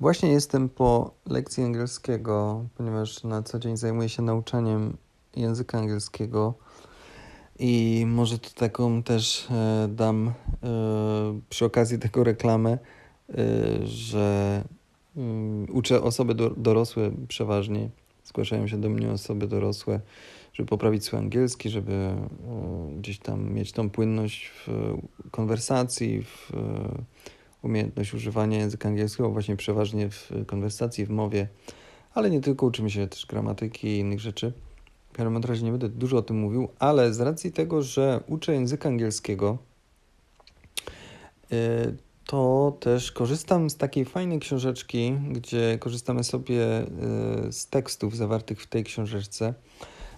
Właśnie jestem po lekcji angielskiego, ponieważ na co dzień zajmuję się nauczaniem języka angielskiego i może to taką też e, dam e, przy okazji tego reklamę, e, że mm, uczę osoby do, dorosłe przeważnie. Zgłaszają się do mnie osoby dorosłe, żeby poprawić swój angielski, żeby gdzieś tam mieć tą płynność w konwersacji, w umiejętność używania języka angielskiego właśnie przeważnie w konwersacji, w mowie, ale nie tylko, uczymy się też gramatyki i innych rzeczy. W każdym razie nie będę dużo o tym mówił, ale z racji tego, że uczę języka angielskiego, y, to też korzystam z takiej fajnej książeczki, gdzie korzystamy sobie y, z tekstów zawartych w tej książeczce.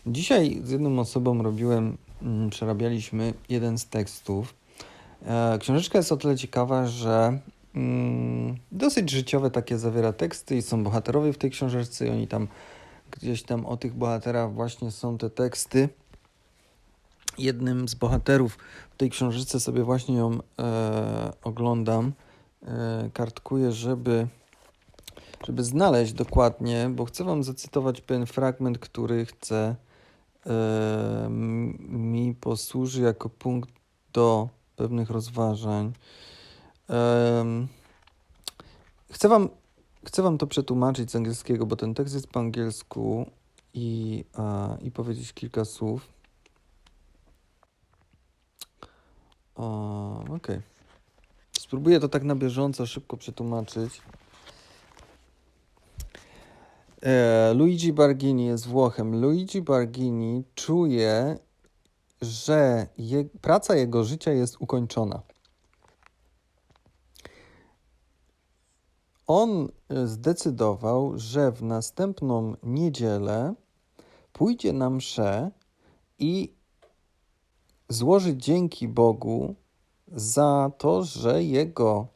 Dzisiaj z jedną osobą robiłem, mm, przerabialiśmy jeden z tekstów książeczka jest o tyle ciekawa, że mm, dosyć życiowe takie zawiera teksty i są bohaterowie w tej książeczce i oni tam gdzieś tam o tych bohaterach właśnie są te teksty. Jednym z bohaterów w tej książeczce sobie właśnie ją e, oglądam, e, kartkuję, żeby, żeby znaleźć dokładnie, bo chcę Wam zacytować pewien fragment, który chcę e, mi posłuży jako punkt do pewnych rozważań. Chcę wam, chcę wam to przetłumaczyć z angielskiego, bo ten tekst jest po angielsku i, i powiedzieć kilka słów. Okej. Okay. Spróbuję to tak na bieżąco szybko przetłumaczyć. E, Luigi Bargini jest Włochem. Luigi Bargini czuje że je, praca jego życia jest ukończona. On e, zdecydował, że w następną niedzielę pójdzie na mszę i złoży dzięki Bogu za to, że jego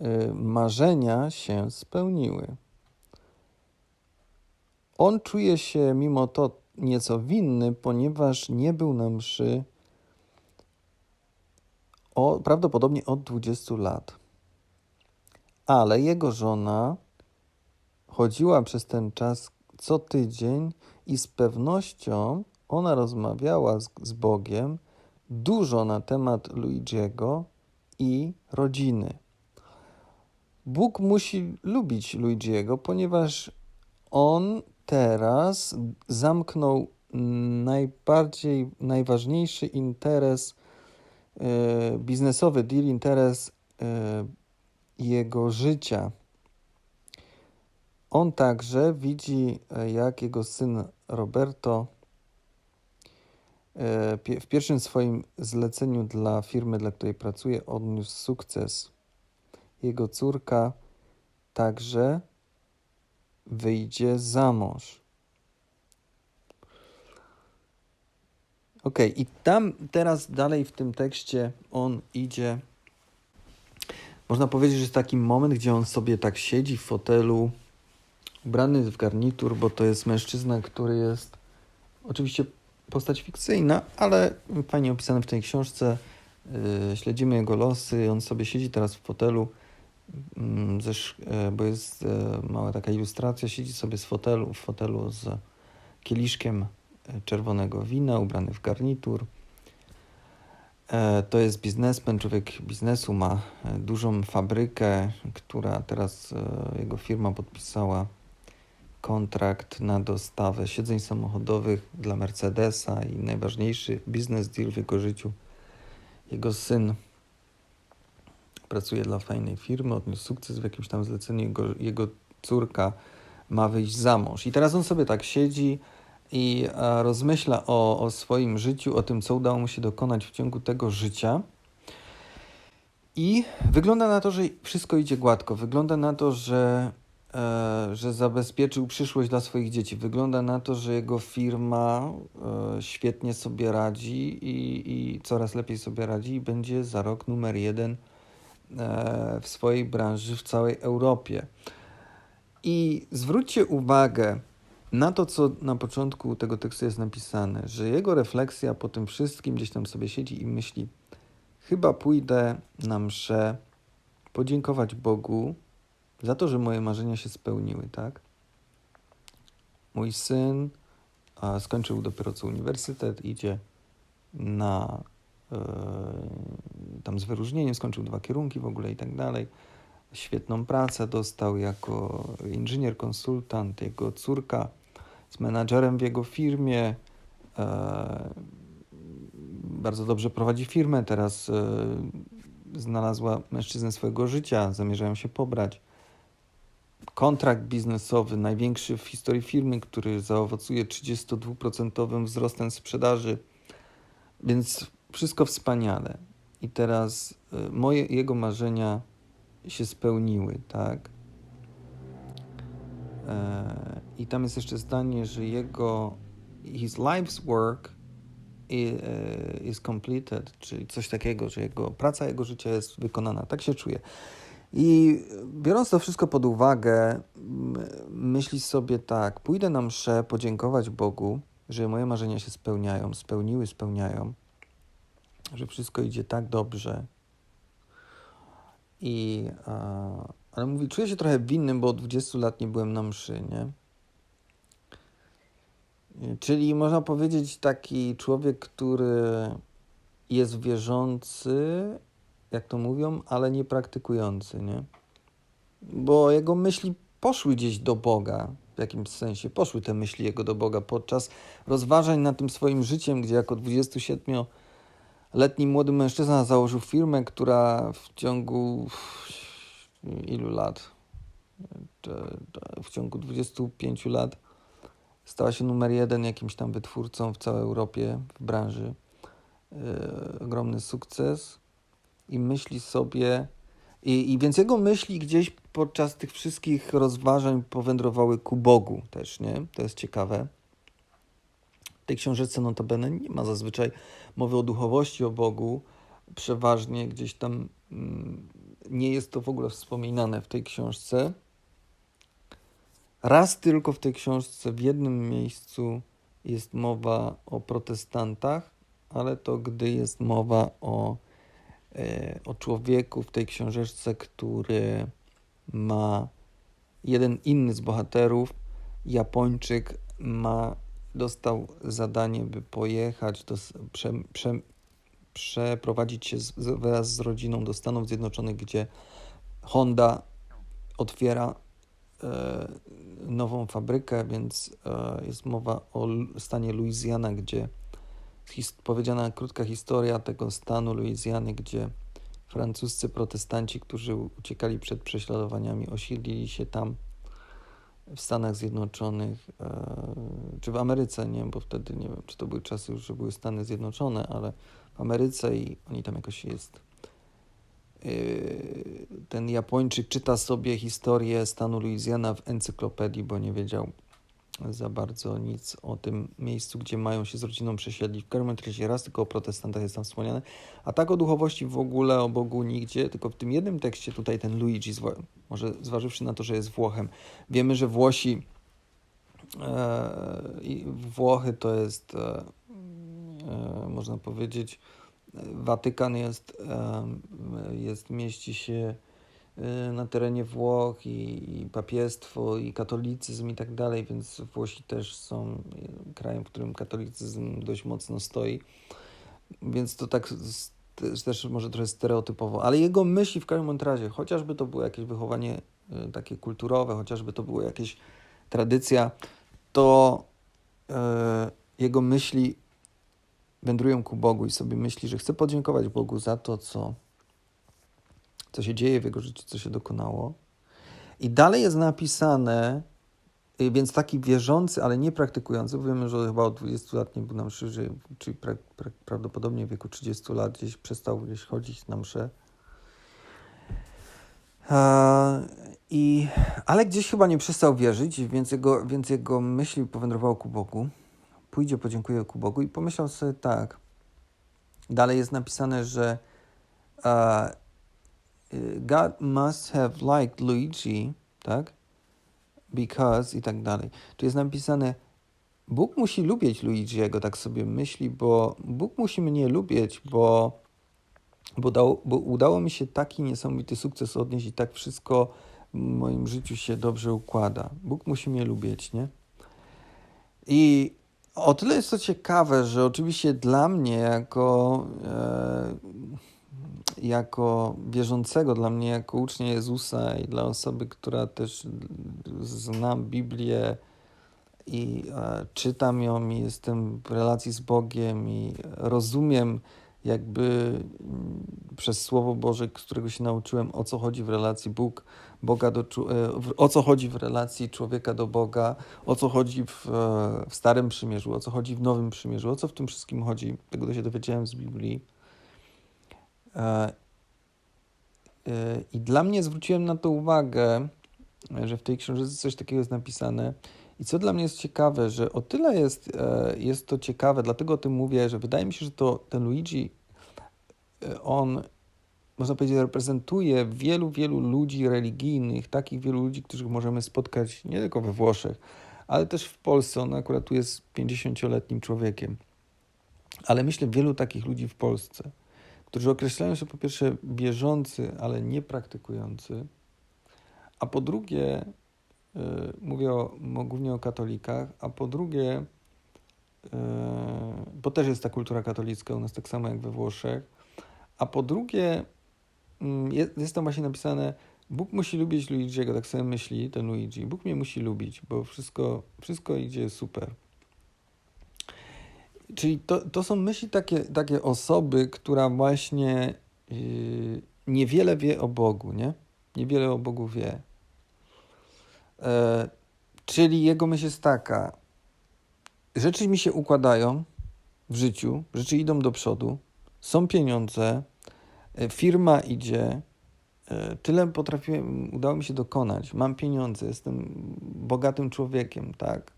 e, marzenia się spełniły. On czuje się mimo to nieco winny, ponieważ nie był na mszy o, prawdopodobnie od 20 lat. Ale jego żona chodziła przez ten czas co tydzień i z pewnością ona rozmawiała z, z Bogiem dużo na temat Luigiego i rodziny. Bóg musi lubić Luigiego, ponieważ on teraz zamknął najbardziej, najważniejszy interes e, biznesowy, deal interes e, jego życia. On także widzi, e, jak jego syn Roberto w pierwszym swoim zleceniu dla firmy, dla której pracuje, odniósł sukces. Jego córka także wyjdzie za mąż. Ok, i tam teraz dalej w tym tekście on idzie. Można powiedzieć, że jest taki moment, gdzie on sobie tak siedzi w fotelu, ubrany w garnitur, bo to jest mężczyzna, który jest oczywiście postać fikcyjna, ale fajnie opisany w tej książce. Yy, śledzimy jego losy. On sobie siedzi teraz w fotelu Mm, e, bo jest e, mała taka ilustracja, siedzi sobie z fotelu, w fotelu z kieliszkiem e, czerwonego wina, ubrany w garnitur. To jest biznesmen, człowiek biznesu, ma dużą fabrykę, która teraz jego firma podpisała kontrakt na dostawę siedzeń samochodowych dla Mercedesa i najważniejszy biznes deal w jego życiu. Jego syn pracuje dla fajnej firmy, odniósł sukces w jakimś tam zleceniu, jego, jego córka ma wyjść za mąż. I teraz on sobie tak siedzi i rozmyśla o, o swoim życiu, o tym, co udało mu się dokonać w ciągu tego życia. I wygląda na to, że wszystko idzie gładko. Wygląda na to, że, e, że zabezpieczył przyszłość dla swoich dzieci. Wygląda na to, że jego firma e, świetnie sobie radzi i, i coraz lepiej sobie radzi i będzie za rok numer jeden E, w swojej branży w całej Europie. I zwróćcie uwagę na to, co na początku tego tekstu jest napisane, że jego refleksja po tym wszystkim gdzieś tam sobie siedzi i myśli: Chyba pójdę na mszę, podziękować Bogu za to, że moje marzenia się spełniły, tak? Mój syn skończył dopiero co uniwersytet, idzie na e, tam z wyróżnieniem, skończył dwa kierunki w ogóle i tak dalej. Świetną pracę dostał jako inżynier, konsultant, jego córka z menadżerem w jego firmie. E, bardzo dobrze prowadzi firmę, teraz e, znalazła mężczyznę swojego życia, zamierzają się pobrać. Kontrakt biznesowy, największy w historii firmy, który zaowocuje 32% wzrostem sprzedaży, więc wszystko wspaniale. I teraz e, moje, jego marzenia się spełniły, tak? E, I tam jest jeszcze zdanie, że jego his life's work e, is completed, czyli coś takiego, że jego praca jego życia jest wykonana. Tak się czuje. I biorąc to wszystko pod uwagę, myśli sobie tak, pójdę na mszę podziękować Bogu, że moje marzenia się spełniają, spełniły, spełniają, że wszystko idzie tak dobrze. I, ale mówi, czuję się trochę winnym, bo od 20 lat nie byłem na mszy, nie? Czyli można powiedzieć taki człowiek, który jest wierzący, jak to mówią, ale nie praktykujący, nie? Bo jego myśli poszły gdzieś do Boga, w jakimś sensie poszły te myśli jego do Boga podczas rozważań nad tym swoim życiem, gdzie jako 27-letni młody mężczyzna założył firmę, która w ciągu ilu lat? W ciągu 25 lat stała się numer jeden jakimś tam wytwórcą w całej Europie w branży. Yy, ogromny sukces i myśli sobie. I, I więc jego myśli gdzieś podczas tych wszystkich rozważań powędrowały ku Bogu też, nie? To jest ciekawe. W tej książeczce notabene nie ma zazwyczaj mowy o duchowości, o Bogu. Przeważnie gdzieś tam mm, nie jest to w ogóle wspominane w tej książce. Raz tylko w tej książce, w jednym miejscu jest mowa o protestantach, ale to gdy jest mowa o E, o człowieku w tej książeczce, który ma jeden inny z bohaterów, Japończyk, ma, dostał zadanie, by pojechać, do, prze, prze, przeprowadzić się z, wraz z rodziną do Stanów Zjednoczonych, gdzie Honda otwiera e, nową fabrykę, więc e, jest mowa o stanie Louisiana, gdzie powiedziana krótka historia tego stanu Luizjany, gdzie francuscy protestanci, którzy uciekali przed prześladowaniami, osiedlili się tam w Stanach Zjednoczonych, e, czy w Ameryce, nie wiem, bo wtedy nie wiem, czy to były czasy już, że były Stany Zjednoczone, ale w Ameryce i oni tam jakoś jest. E, ten Japończyk czyta sobie historię stanu Louisiana w encyklopedii, bo nie wiedział, za bardzo nic o tym miejscu, gdzie mają się z rodziną przesiedlić. W każdym raz tylko o protestantach jest tam wspomniane, a tak o duchowości w ogóle, o Bogu nigdzie, tylko w tym jednym tekście tutaj ten Luigi, może zważywszy na to, że jest Włochem, wiemy, że Włosi, e, Włochy to jest, e, e, można powiedzieć, Watykan jest, e, jest mieści się na terenie Włoch i, i papiestwo i katolicyzm i tak dalej, więc Włosi też są y, krajem, w którym katolicyzm dość mocno stoi. Więc to tak też może trochę stereotypowo, ale jego myśli w każdym razie, chociażby to było jakieś wychowanie y, takie kulturowe, chociażby to była jakaś tradycja, to jego myśli wędrują ku Bogu i sobie myśli, że chce podziękować Bogu za to, co co się dzieje w jego życiu, co się dokonało. I dalej jest napisane, y, więc taki wierzący, ale nie praktykujący, bo wiemy, że chyba od 20 lat nie był na mszy, czyli pra, pra, prawdopodobnie w wieku 30 lat gdzieś przestał gdzieś chodzić na mszę. I, ale gdzieś chyba nie przestał wierzyć, więc jego, więc jego myśli powędrowało ku Bogu. Pójdzie, podziękuje ku Bogu i pomyślał sobie tak. Dalej jest napisane, że God must have liked Luigi, tak? Because i tak dalej. Tu jest napisane, Bóg musi lubić Luigiego, tak sobie myśli, bo Bóg musi mnie lubić, bo, bo, dał, bo udało mi się taki niesamowity sukces odnieść i tak wszystko w moim życiu się dobrze układa. Bóg musi mnie lubić, nie? I o tyle jest to ciekawe, że oczywiście dla mnie jako, e, jako wierzącego, dla mnie jako ucznia Jezusa i dla osoby, która też zna Biblię i e, czytam ją i jestem w relacji z Bogiem i rozumiem jakby mm, przez Słowo Boże, którego się nauczyłem, o co chodzi w relacji Bóg, Boga do, e, o co chodzi w relacji człowieka do Boga, o co chodzi w, e, w Starym Przymierzu, o co chodzi w Nowym Przymierzu, o co w tym wszystkim chodzi. Tego się dowiedziałem z Biblii. E, I dla mnie zwróciłem na to uwagę, że w tej książce coś takiego jest napisane. I co dla mnie jest ciekawe, że o tyle jest, jest to ciekawe, dlatego o tym mówię, że wydaje mi się, że to ten Luigi, on można powiedzieć, reprezentuje wielu, wielu ludzi religijnych, takich wielu ludzi, których możemy spotkać nie tylko we Włoszech, ale też w Polsce. On akurat tu jest 50-letnim człowiekiem. Ale myślę, wielu takich ludzi w Polsce, którzy określają się po pierwsze wierzący, ale nie praktykujący, a po drugie, yy, mówię o, głównie o katolikach, a po drugie, yy, bo też jest ta kultura katolicka u nas tak samo jak we Włoszech, a po drugie, Mm, jest, jest tam właśnie napisane, Bóg musi lubić Luigiego, tak sobie myśli ten Luigi. Bóg mnie musi lubić, bo wszystko, wszystko idzie super. Czyli to, to są myśli takie, takie osoby, która właśnie yy, niewiele wie o Bogu, nie? Niewiele o Bogu wie. E, czyli jego myśl jest taka, rzeczy mi się układają w życiu, rzeczy idą do przodu, są pieniądze, E, firma idzie, e, tyle potrafiłem, udało mi się dokonać, mam pieniądze, jestem bogatym człowiekiem, tak,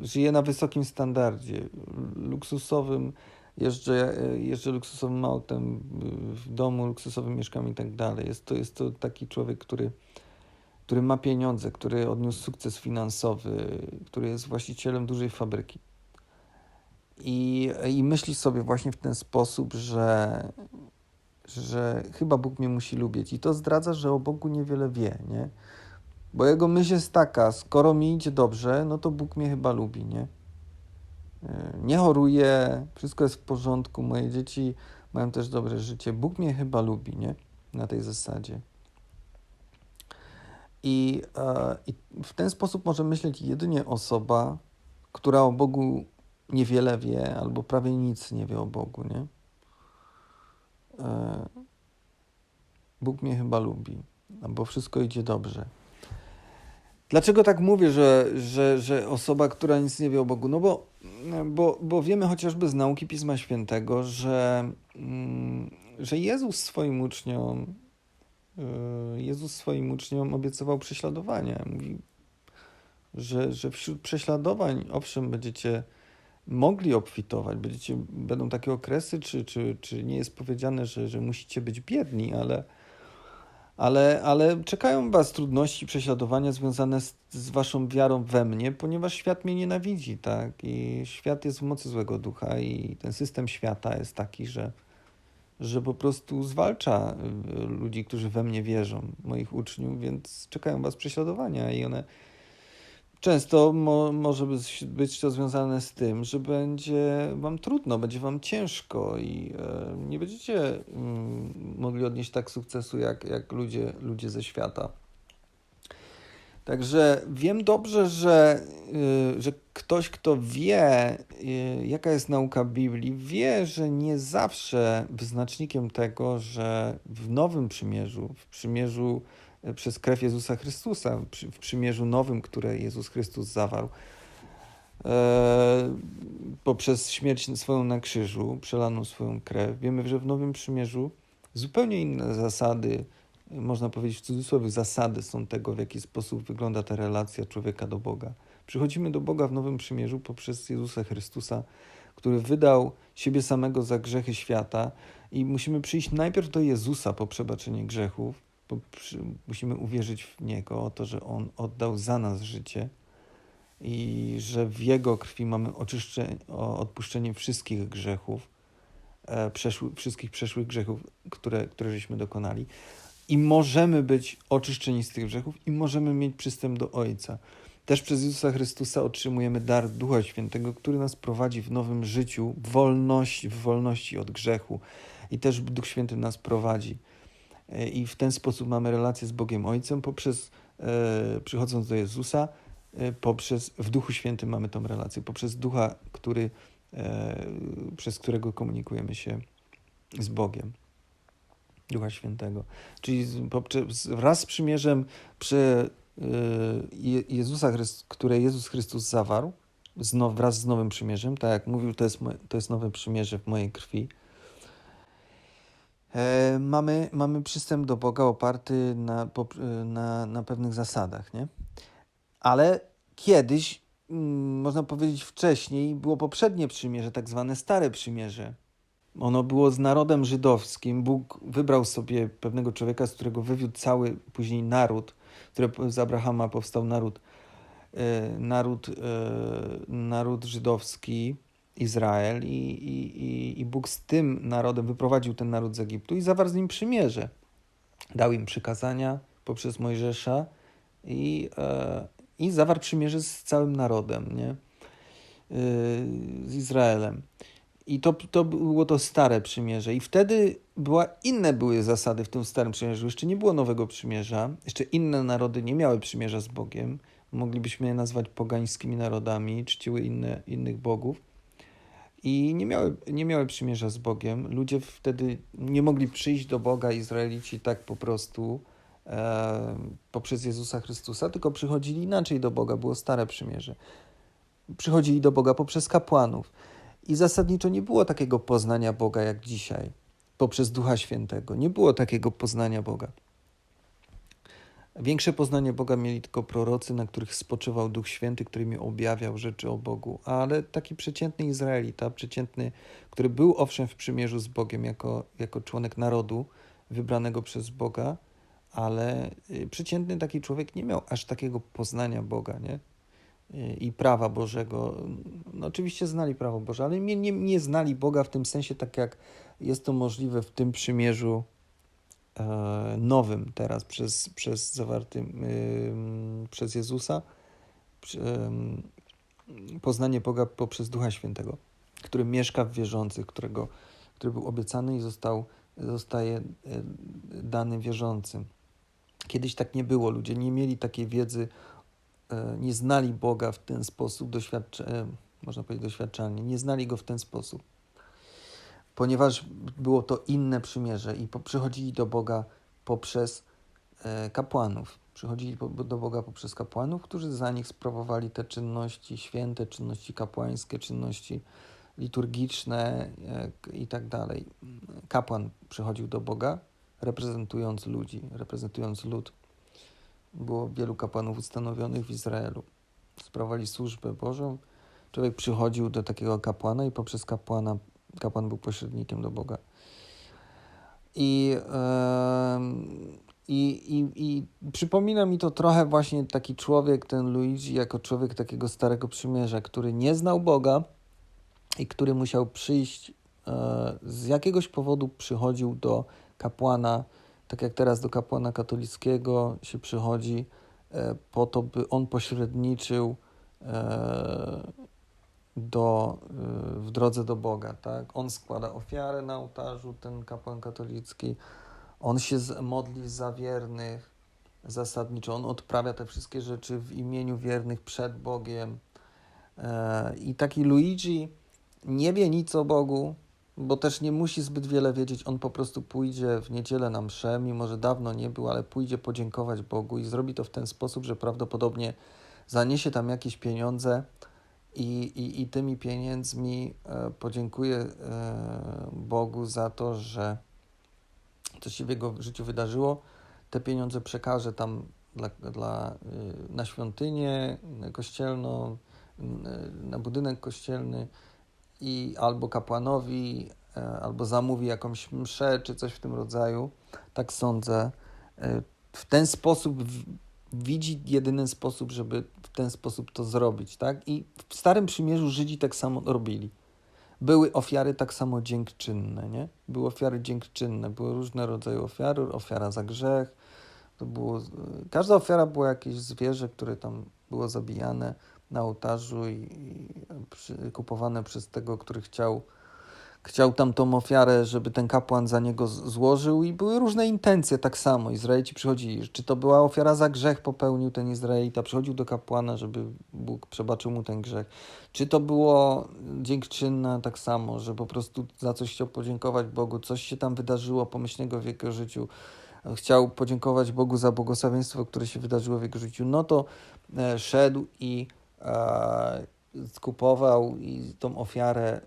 żyję na wysokim standardzie, luksusowym, jeżdżę, jeżdżę luksusowym autem, w domu luksusowym mieszkam i tak dalej. Jest to, jest to taki człowiek, który, który ma pieniądze, który odniósł sukces finansowy, który jest właścicielem dużej fabryki. I, I myśli sobie właśnie w ten sposób, że że chyba Bóg mnie musi lubić. I to zdradza, że o Bogu niewiele wie, nie? Bo jego myśl jest taka, skoro mi idzie dobrze, no to Bóg mnie chyba lubi, nie? E, nie choruję, wszystko jest w porządku, moje dzieci mają też dobre życie. Bóg mnie chyba lubi, nie? Na tej zasadzie. I, e, I w ten sposób może myśleć jedynie osoba, która o Bogu niewiele wie, albo prawie nic nie wie o Bogu, nie? E, Bóg mnie chyba lubi, bo wszystko idzie dobrze. Dlaczego tak mówię, że, że, że osoba, która nic nie wie o Bogu? No bo, bo, bo wiemy chociażby z nauki Pisma Świętego, że, mm, że Jezus swoim uczniom e, Jezus swoim uczniom obiecywał prześladowania. Mówi, że, że wśród prześladowań, owszem, będziecie mogli obfitować. Będziecie, będą takie okresy, czy, czy, czy nie jest powiedziane, że, że musicie być biedni, ale, ale, ale czekają Was trudności, prześladowania związane z, z Waszą wiarą we mnie, ponieważ świat mnie nienawidzi, tak? I świat jest w mocy złego ducha i ten system świata jest taki, że, że po prostu zwalcza y, ludzi, którzy we mnie wierzą, moich uczniów, więc czekają Was prześladowania i one Często mo, może być, to związane z tym, że będzie Wam trudno, będzie Wam ciężko i e, nie będziecie mm, mogli odnieść tak sukcesu jak, jak ludzie, ludzie ze świata. Także wiem dobrze, że, y, że ktoś, kto wie, y, jaka jest nauka Biblii, wie, że nie zawsze wyznacznikiem tego, że w Nowym Przymierzu, w Przymierzu przez krew Jezusa Chrystusa, w przymierzu nowym, które Jezus Chrystus zawarł. E, poprzez śmierć swoją na krzyżu, przelaną swoją krew. Wiemy, że w Nowym Przymierzu zupełnie inne zasady, można powiedzieć w cudzysłowie, zasady są tego, w jaki sposób wygląda ta relacja człowieka do Boga. Przychodzimy do Boga w Nowym Przymierzu poprzez Jezusa Chrystusa, który wydał siebie samego za grzechy świata i musimy przyjść najpierw do Jezusa po przebaczenie grzechów, bo musimy uwierzyć w Niego, o to, że On oddał za nas życie i że w Jego krwi mamy oczyszczenie, odpuszczenie wszystkich grzechów, e, przeszły, wszystkich przeszłych grzechów, które, które żeśmy dokonali. i możemy być oczyszczeni z tych grzechów i możemy mieć przystęp do Ojca. Też przez Jezusa Chrystusa otrzymujemy dar Ducha Świętego, który nas prowadzi w nowym życiu, wolności, w wolności od grzechu. I też Duch Święty nas prowadzi. E, I w ten sposób mamy relację z Bogiem Ojcem poprzez, e, przychodząc do Jezusa, e, poprzez, w Duchu Świętym mamy tą relację, poprzez Ducha, który, przez którego komunikujemy się z Bogiem. Ducha Świętego. Czyli poprzez, wraz z przymierzem przy Je- Jezusa, które Jezus Chrystus zawarł, z now, wraz z nowym przymierzem, tak jak mówił, to jest, to jest nowe przymierze w mojej krwi. E, mamy, mamy przystęp do Boga oparty na, y, na, na pewnych zasadach, nie? Ale kiedyś, mm, można powiedzieć wcześniej, było poprzednie przymierze, tak zwane Stare Przymierze. Ono było z narodem żydowskim. Bóg wybrał sobie pewnego człowieka, z którego wywiódł cały później naród, który z Abrahama powstał naród, e, naród, e, naród żydowski, Izrael, i, i, i- Bóg z tym narodem wyprowadził ten naród z Egiptu i zawarł z nim przymierze. Dał im przykazania poprzez Mojżesza i, e, i zawarł przymierze z całym narodem, nie? E, z Izraelem. I to, to było to stare przymierze. I wtedy była, inne były zasady w tym starym przymierzu. Jeszcze nie było nowego przymierza. Jeszcze inne narody nie miały przymierza z Bogiem. Moglibyśmy je nazwać pogańskimi narodami, czciły inne, innych bogów. I nie miały, nie miały przymierza z Bogiem. Ludzie wtedy nie mogli przyjść do Boga, Izraelici, tak po prostu e, poprzez Jezusa Chrystusa, tylko przychodzili inaczej do Boga. Było stare przymierze. Przychodzili do Boga poprzez kapłanów. I zasadniczo nie było takiego poznania Boga jak dzisiaj, poprzez Ducha Świętego. Nie było takiego poznania Boga. Większe poznanie Boga mieli tylko prorocy, na których spoczywał Duch Święty, który mi objawiał rzeczy o Bogu. Ale taki przeciętny Izraelita, przeciętny, który był owszem w przymierzu z Bogiem jako, jako członek narodu wybranego przez Boga, ale y, przeciętny taki człowiek nie miał aż takiego poznania Boga, nie? i prawa Bożego. No, oczywiście znali prawo Boże, ale nie, nie, nie znali Boga w tym sensie, tak jak jest to możliwe w tym przymierzu nowym teraz przez, przez zawartym ym, przez Jezusa. Poznanie Boga poprzez Ducha Świętego, który mieszka w wierzących, którego, który był obiecany i został, zostaje e, dany wierzącym. Kiedyś tak nie było, ludzie nie mieli takiej wiedzy e, nie znali Boga w ten sposób, doświadcz, e, można powiedzieć doświadczalnie, nie znali Go w ten sposób, ponieważ było to inne przymierze i po, przychodzili do Boga poprzez e, kapłanów. Przychodzili do Boga poprzez kapłanów, którzy za nich sprawowali te czynności święte, czynności kapłańskie, czynności liturgiczne e, i tak dalej. Kapłan przychodził do Boga, reprezentując ludzi, reprezentując lud. Było wielu kapłanów ustanowionych w Izraelu. Sprawowali służbę Bożą. Człowiek przychodził do takiego kapłana i poprzez kapłana, kapłan był pośrednikiem do Boga. I, i, i, I przypomina mi to trochę właśnie taki człowiek, ten Luigi, jako człowiek takiego starego przymierza, który nie znał Boga i który musiał przyjść, e, z jakiegoś powodu przychodził do kapłana, tak jak teraz do kapłana katolickiego się przychodzi, e, po to, by on pośredniczył e, do, e, w drodze do Boga. Tak? On składa ofiarę na ołtarzu, ten kapłan katolicki. On się modli za wiernych zasadniczo. On odprawia te wszystkie rzeczy w imieniu wiernych przed Bogiem. E, I taki Luigi nie wie nic o Bogu, bo też nie musi zbyt wiele wiedzieć. On po prostu pójdzie w niedzielę na mszę, mimo że dawno nie był, ale pójdzie podziękować Bogu i zrobi to w ten sposób, że prawdopodobnie zaniesie tam jakieś pieniądze i, i, i tymi pieniędzmi e, podziękuje e, Bogu za to, że coś się w jego życiu wydarzyło. Te pieniądze przekaże tam dla, dla, y, na świątynię kościelną, y, na budynek kościelny i albo kapłanowi, e, albo zamówi jakąś mszę, czy coś w tym rodzaju. Tak sądzę. W ten sposób widzi jedyny sposób, żeby w ten sposób to zrobić, tak? I w Starym Przymierzu Żydzi tak samo robili. były ofiary tak samo dziękczynne, nie? Były ofiary dziękczynne, były różne rodzaje ofiar, ofiara za grzech, to było, każda ofiara była jakieś zwierzę, które tam było zabijane na ołtarzu i, i przy, kupowane przez tego, który chciał chciał tam tą ofiarę, żeby ten kapłan za niego złożył i były różne intencje tak samo. Izraelici przychodzili, czy to była ofiara za grzech popełnił ten Izraelita, przychodził do kapłana, żeby Bóg przebaczył mu ten grzech. Czy to było dziękczynne tak samo, że po prostu za coś chciał podziękować Bogu, coś się tam wydarzyło pomyślnego w jego życiu, chciał podziękować Bogu za błogosławieństwo, które się wydarzyło w jego życiu, no to e, szedł i e, skupował i tą ofiarę,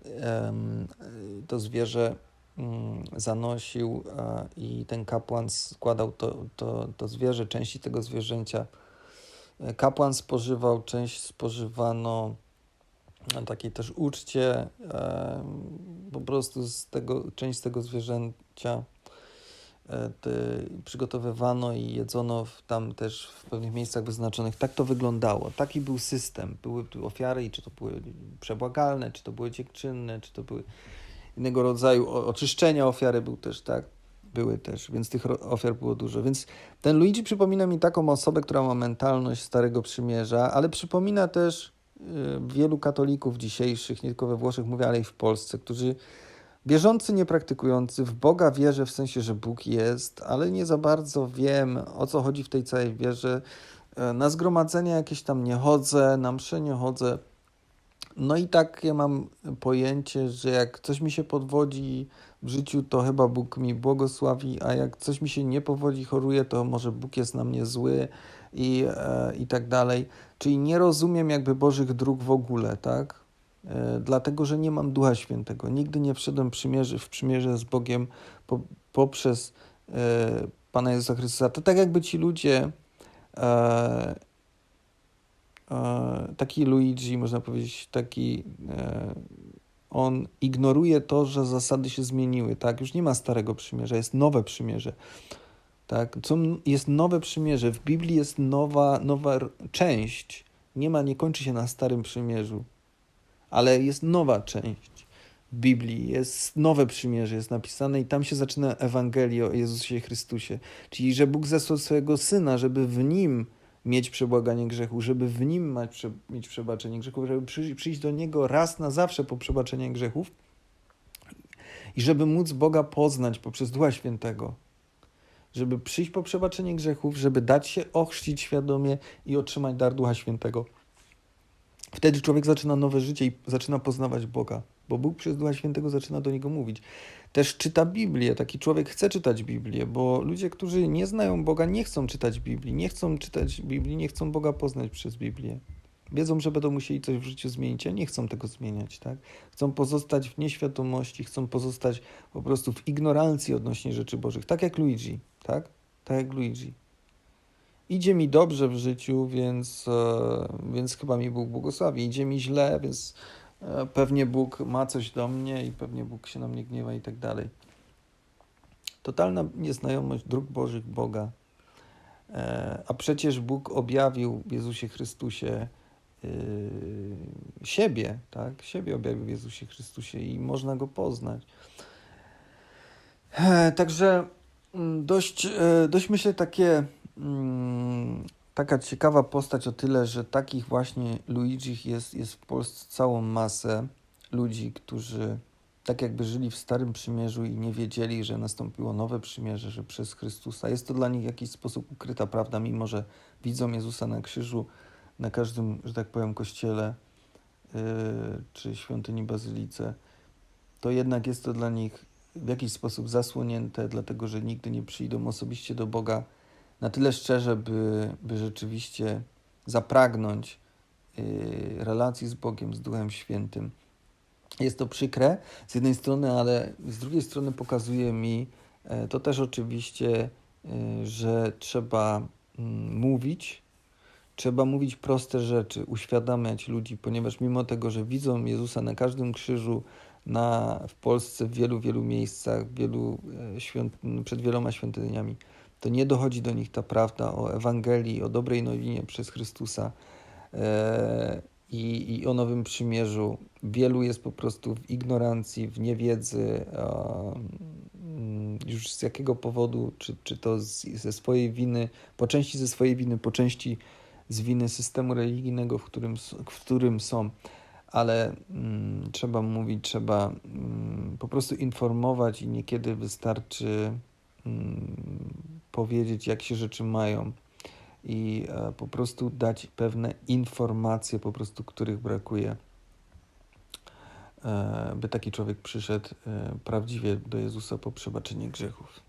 to zwierzę mm, zanosił i ten kapłan składał to, to, to zwierzę, części tego zwierzęcia. Kapłan spożywał, część spożywano na takiej też uczcie, po prostu z tego, część z tego zwierzęcia E, przygotowywano i jedzono w, tam też w pewnych miejscach wyznaczonych. Tak to wyglądało. Taki był system. Były ofiary i czy to były przebłagalne, czy to były dziękczynne, czy to były innego rodzaju oczyszczenia ofiary był też, tak? Były też, więc tych ofiar było dużo. Więc ten Luigi przypomina mi taką osobę, która ma mentalność Starego Przymierza, ale przypomina też y, wielu katolików dzisiejszych, nie tylko we Włoszech, mówię, ale i w Polsce, którzy Wierzący, niepraktykujący, w Boga wierzę w sensie, że Bóg jest, ale nie za bardzo wiem, o co chodzi w tej całej wierze. E, na zgromadzenia jakieś tam nie chodzę, na msze nie chodzę. No i tak ja mam pojęcie, że jak coś mi się podwodzi w życiu, to chyba Bóg mi błogosławi, a jak coś mi się nie powodzi, choruje, to może Bóg jest na mnie zły i, e, i tak dalej. Czyli nie rozumiem jakby Bożych dróg w ogóle, tak? E, dlatego że nie mam Ducha Świętego. Nigdy nie wszedłem przymierzy, w przymierze z Bogiem po, poprzez e, Pana Jezusa Chrystusa. To tak jakby ci ludzie, e, taki Luigi, można powiedzieć, taki, on ignoruje to, że zasady się zmieniły, tak? Już nie ma starego przymierza, jest nowe przymierze. Tak? Co jest nowe przymierze. W Biblii jest nowa, nowa część. Nie ma, nie kończy się na starym przymierzu ale jest nowa część Biblii, jest nowe przymierze, jest napisane i tam się zaczyna Ewangelio o Jezusie Chrystusie. Czyli, że Bóg zesłał swojego Syna, żeby w Nim mieć przebłaganie grzechu, żeby w Nim mieć przebaczenie grzechów, żeby przyjść do Niego raz na zawsze po przebaczenie grzechów i żeby móc Boga poznać poprzez Ducha Świętego. Żeby przyjść po przebaczenie grzechów, żeby dać się ochrzcić świadomie i otrzymać dar Ducha Świętego. Wtedy człowiek zaczyna nowe życie i zaczyna poznawać Boga, bo Bóg przez Ducha Świętego zaczyna do niego mówić. Też czyta Biblię, taki człowiek chce czytać Biblię, bo ludzie, którzy nie znają Boga, nie chcą czytać Biblii, nie chcą czytać Biblii, nie chcą Boga poznać przez Biblię. Wiedzą, że będą musieli coś w życiu zmienić, a nie chcą tego zmieniać, tak? Chcą pozostać w nieświadomości, chcą pozostać po prostu w ignorancji odnośnie rzeczy Bożych, tak jak Luigi, tak? Tak jak Luigi idzie mi dobrze w życiu, więc, e, więc chyba mi Bóg błogosławi. Idzie mi źle, więc e, pewnie Bóg ma coś do mnie i pewnie Bóg się na mnie gniewa i tak dalej. Totalna nieznajomość dróg Bożych Boga. E, a przecież Bóg objawił w Jezusie Chrystusie siebie, tak? Siebie objawił w Jezusie Chrystusie i można go poznać. Także mm, dość, dość myślę takie taka ciekawa postać o tyle, że takich właśnie Luigi jest, jest w Polsce całą masę ludzi, którzy tak jakby żyli w Starym Przymierzu i nie wiedzieli, że nastąpiło nowe przymierze, że przez Chrystusa. Jest to dla nich w jakiś sposób ukryta prawda, mimo że widzą Jezusa na krzyżu, na każdym, że tak powiem, kościele yy, czy świątyni bazylice, to jednak jest to dla nich w jakiś sposób zasłonięte, dlatego że nigdy nie przyjdą osobiście do Boga na tyle szczerze, by, by rzeczywiście zapragnąć y, relacji z Bogiem, z Duchem Świętym. Jest to przykre z jednej strony, ale z drugiej strony pokazuje mi e, to też oczywiście, y, że trzeba mm, mówić, trzeba mówić proste rzeczy, uświadamiać ludzi, ponieważ mimo tego, że widzą Jezusa na każdym krzyżu, na, w Polsce w wielu, wielu miejscach, wielu, e, świąt, przed wieloma świątyniami, to nie dochodzi do nich ta prawda o Ewangelii, o dobrej nowinie przez Chrystusa. E, i, i o Nowym Przymierzu. Wielu jest po prostu w ignorancji, w niewiedzy, mm, już z jakiego powodu, czy, czy to z, ze swojej winy, po części ze swojej winy, po części z winy systemu religijnego, w którym, w którym są. Ale mm, trzeba mówić, trzeba mm, po prostu informować i niekiedy wystarczy mm, powiedzieć, jak się rzeczy mają i e, po prostu dać pewne informacje, po prostu których brakuje, e, by taki człowiek przyszedł e, prawdziwie do Jezusa po przebaczenie grzechów.